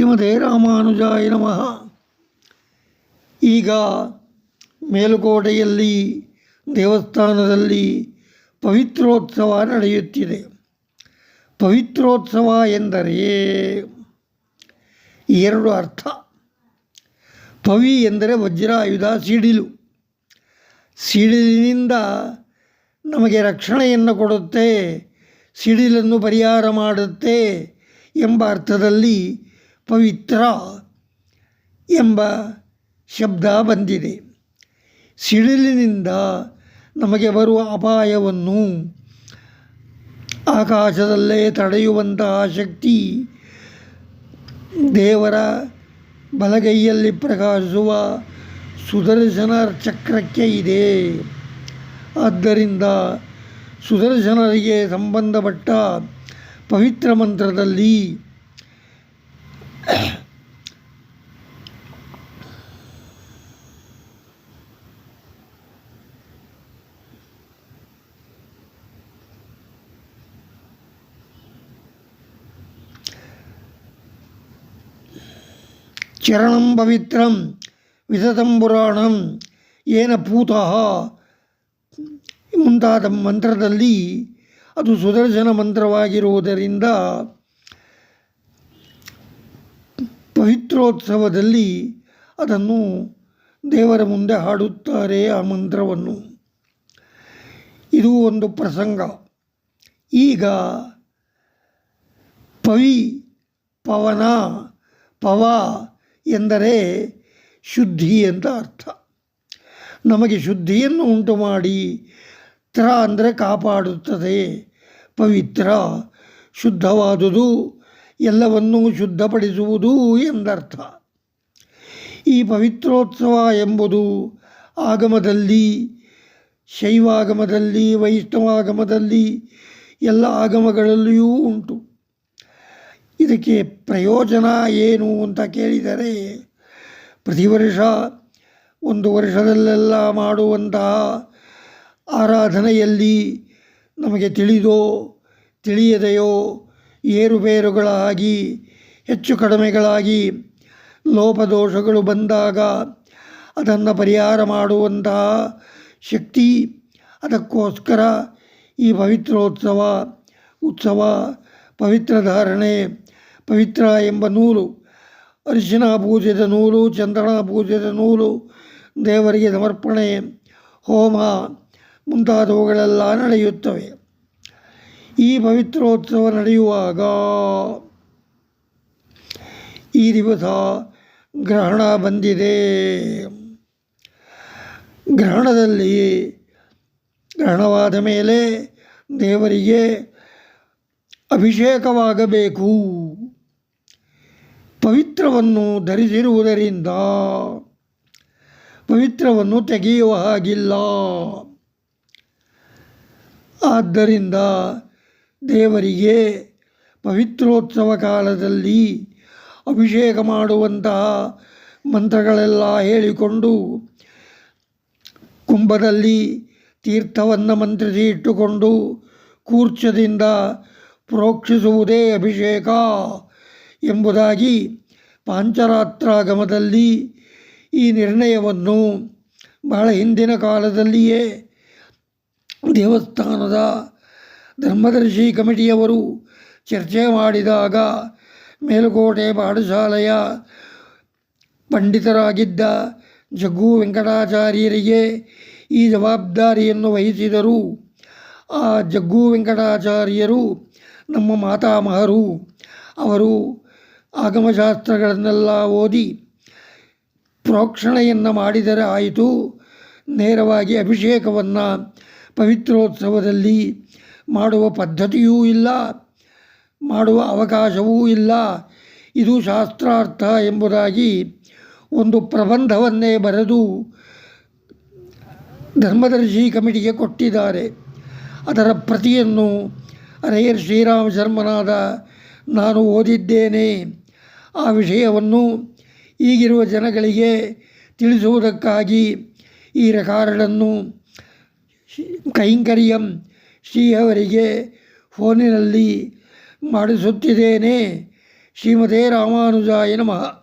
ಶ್ರೀಮತೆ ರಾಮಾನುಜಾಯ ನಮಃ. ಈಗ ಮೇಲುಕೋಟೆಯಲ್ಲಿ ದೇವಸ್ಥಾನದಲ್ಲಿ ಪವಿತ್ರೋತ್ಸವ ನಡೆಯುತ್ತಿದೆ. ಪವಿತ್ರೋತ್ಸವ ಎಂದರೆ ಎರಡು ಅರ್ಥ. ಪವಿ ಎಂದರೆ ವಜ್ರಾಯುಧ ಸಿಡಿಲು. ಸಿಡಿಲಿನಿಂದ ನಮಗೆ ರಕ್ಷಣೆಯನ್ನು ಕೊಡುತ್ತೆ, ಸಿಡಿಲನ್ನು ಪರಿಹಾರ ಮಾಡುತ್ತೆ ಎಂಬ ಅರ್ಥದಲ್ಲಿ ಪವಿತ್ರ ಎಂಬ ಶಬ್ದ ಬಂದಿದೆ. ಸಿಡಿಲಿನಿಂದ ನಮಗೆ ಬರುವ ಅಪಾಯವನ್ನು ಆಕಾಶದಲ್ಲೇ ತಡೆಯುವಂತಹ ಶಕ್ತಿ ದೇವರ ಬಲಗೈಯಲ್ಲಿ ಪ್ರಕಾಶಿಸುವ ಸುದರ್ಶನ ಚಕ್ರಕ್ಕೆ ಇದೆ. ಆದ್ದರಿಂದ ಸುದರ್ಶನರಿಗೆ ಸಂಬಂಧಪಟ್ಟ ಪವಿತ್ರ ಮಂತ್ರದಲ್ಲಿ ಚರಣಂ ಪವಿತ್ರಂ ವಿತತಂ ಪುರಾಣಂ ಏನ ಪೂತಃ ಮುಂತಾದ ಮಂತ್ರದಲ್ಲಿ ಅದು ಸುದರ್ಶನ ಮಂತ್ರವಾಗಿರುವುದರಿಂದ ಪವಿತ್ರೋತ್ಸವದಲ್ಲಿ ಅದನ್ನು ದೇವರ ಮುಂದೆ ಹಾಡುತ್ತಾರೆ ಆ ಮಂತ್ರವನ್ನು. ಇದು ಒಂದು ಪ್ರಸಂಗ. ಈಗ ಪವಿ ಪವನ ಪವ ಎಂದರೆ ಶುದ್ಧಿ ಅಂತ ಅರ್ಥ. ನಮಗೆ ಶುದ್ಧಿಯನ್ನು ಉಂಟು ಮಾಡಿ ತ್ರ ಅಂದರೆ ಕಾಪಾಡುತ್ತದೆ. ಪವಿತ್ರ, ಶುದ್ಧವಾದುದು ಎಲ್ಲವನ್ನೂ ಶುದ್ಧಪಡಿಸುವುದು ಎಂದರ್ಥ. ಈ ಪವಿತ್ರೋತ್ಸವ ಎಂಬುದು ಆಗಮದಲ್ಲಿ, ಶೈವಾಗಮದಲ್ಲಿ, ವೈಷ್ಣವಾಗಮದಲ್ಲಿ ಎಲ್ಲ ಆಗಮಗಳಲ್ಲಿಯೂ ಉಂಟು. ಇದಕ್ಕೆ ಪ್ರಯೋಜನ ಏನು ಅಂತ ಕೇಳಿದರೆ, ಪ್ರತಿ ವರ್ಷ ಒಂದು ವರ್ಷದಲ್ಲೆಲ್ಲ ಮಾಡುವಂತಹ ಆರಾಧನೆಯಲ್ಲಿ ನಮಗೆ ತಿಳಿದೋ, ತಿಳಿಯದೆಯೋ ಏರುಪೇರುಗಳಾಗಿ ಹೆಚ್ಚು ಕಡಿಮೆಗಳಾಗಿ ಲೋಪದೋಷಗಳು ಬಂದಾಗ ಅದನ್ನು ಪರಿಹಾರ ಮಾಡುವಂತಹ ಶಕ್ತಿ, ಅದಕ್ಕೋಸ್ಕರ ಈ ಪವಿತ್ರೋತ್ಸವ, ಉತ್ಸವ, ಪವಿತ್ರ ಧಾರಣೆ, ಪವಿತ್ರ ಎಂಬ ನೂಲು ಅರಿಶಿನ ಪೂಜೆದ ನೂಲು, ಚಂದ್ರನ ಪೂಜೆದ ನೂಲು, ದೇವರಿಗೆ ಸಮರ್ಪಣೆ, ಹೋಮ ಮುಂತಾದವುಗಳೆಲ್ಲ ನಡೆಯುತ್ತವೆ. ಈ ಪವಿತ್ರೋತ್ಸವ ನಡೆಯುವಾಗ ಈ ದಿವಸ ಗ್ರಹಣ ಬಂದಿದೆ. ಗ್ರಹಣದಲ್ಲಿ ಗ್ರಹಣವಾದ ಮೇಲೆ ದೇವರಿಗೆ ಅಭಿಷೇಕವಾಗಬೇಕು. ಪವಿತ್ರವನ್ನು ಧರಿಸಿರುವುದರಿಂದ ಪವಿತ್ರವನ್ನು ತೆಗೆಯುವ ಹಾಗಿಲ್ಲ. ಆದ್ದರಿಂದ ದೇವರಿಗೆ ಪವಿತ್ರೋತ್ಸವ ಕಾಲದಲ್ಲಿ ಅಭಿಷೇಕ ಮಾಡುವಂತಹ ಮಂತ್ರಗಳೆಲ್ಲ ಹೇಳಿಕೊಂಡು ಕುಂಭದಲ್ಲಿ ತೀರ್ಥವನ್ನು ಮಂತ್ರಿಸಿ ಇಟ್ಟುಕೊಂಡು ಕೂರ್ಚದಿಂದ ಪ್ರೋಕ್ಷಿಸುವುದೇ ಅಭಿಷೇಕ ಎಂಬುದಾಗಿ ಪಾಂಚರಾತ್ರಾಗಮದಲ್ಲಿ ಈ ನಿರ್ಣಯವನ್ನು ಬಹಳ ಹಿಂದಿನ ಕಾಲದಲ್ಲಿಯೇ ದೇವಸ್ಥಾನದ ಧರ್ಮದರ್ಶಿ ಕಮಿಟಿಯವರು ಚರ್ಚೆ ಮಾಡಿದಾಗ ಮೇಲುಕೋಟೆ ಪಾಠಶಾಲೆಯ ಪಂಡಿತರಾಗಿದ್ದ ಜಗ್ಗು ವೆಂಕಟಾಚಾರ್ಯರಿಗೆ ಈ ಜವಾಬ್ದಾರಿಯನ್ನು ವಹಿಸಿದರು. ಆ ಜಗ್ಗು ವೆಂಕಟಾಚಾರ್ಯರು ನಮ್ಮ ಮಾತಾಮಹರು ಅವರು ಆಗಮಶಾಸ್ತ್ರಗಳನ್ನೆಲ್ಲ ಓದಿ ಪ್ರೋಕ್ಷಣೆಯನ್ನು ಮಾಡಿದರೆ ಆಯಿತು. ನೇರವಾಗಿ ಅಭಿಷೇಕವನ್ನು ಪವಿತ್ರೋತ್ಸವದಲ್ಲಿ ಮಾಡುವ ಪದ್ಧತಿಯೂ ಇಲ್ಲ, ಮಾಡುವ ಅವಕಾಶವೂ ಇಲ್ಲ. ಇದು ಶಾಸ್ತ್ರಾರ್ಥ ಎಂಬುದಾಗಿ ಒಂದು ಪ್ರಬಂಧವನ್ನೇ ಬರೆದು ಧರ್ಮದರ್ಶಿ ಕಮಿಟಿಗೆ ಕೊಟ್ಟಿದ್ದಾರೆ. ಅದರ ಪ್ರತಿಯನ್ನು ಅರೆಯರ್ ಶ್ರೀರಾಮ ಶರ್ಮನಾದ ನಾನು ಓದಿದ್ದೇನೆ. ಆ ವಿಷಯವನ್ನು ಈಗಿರುವ ಜನಗಳಿಗೆ ತಿಳಿಸುವುದಕ್ಕಾಗಿ ಈ ರೆಕಾರ್ಡನ್ನು ಕೈಂಕರ್ಯಂ ಶ್ರೀ ಅವರಿಗೆ ಫೋನಿನಲ್ಲಿ ಮಾಡಿಸುತ್ತಿದ್ದೇನೆ. ಶ್ರೀಮದೇ ರಾಮಾನುಜಾಯ ನಮಃ.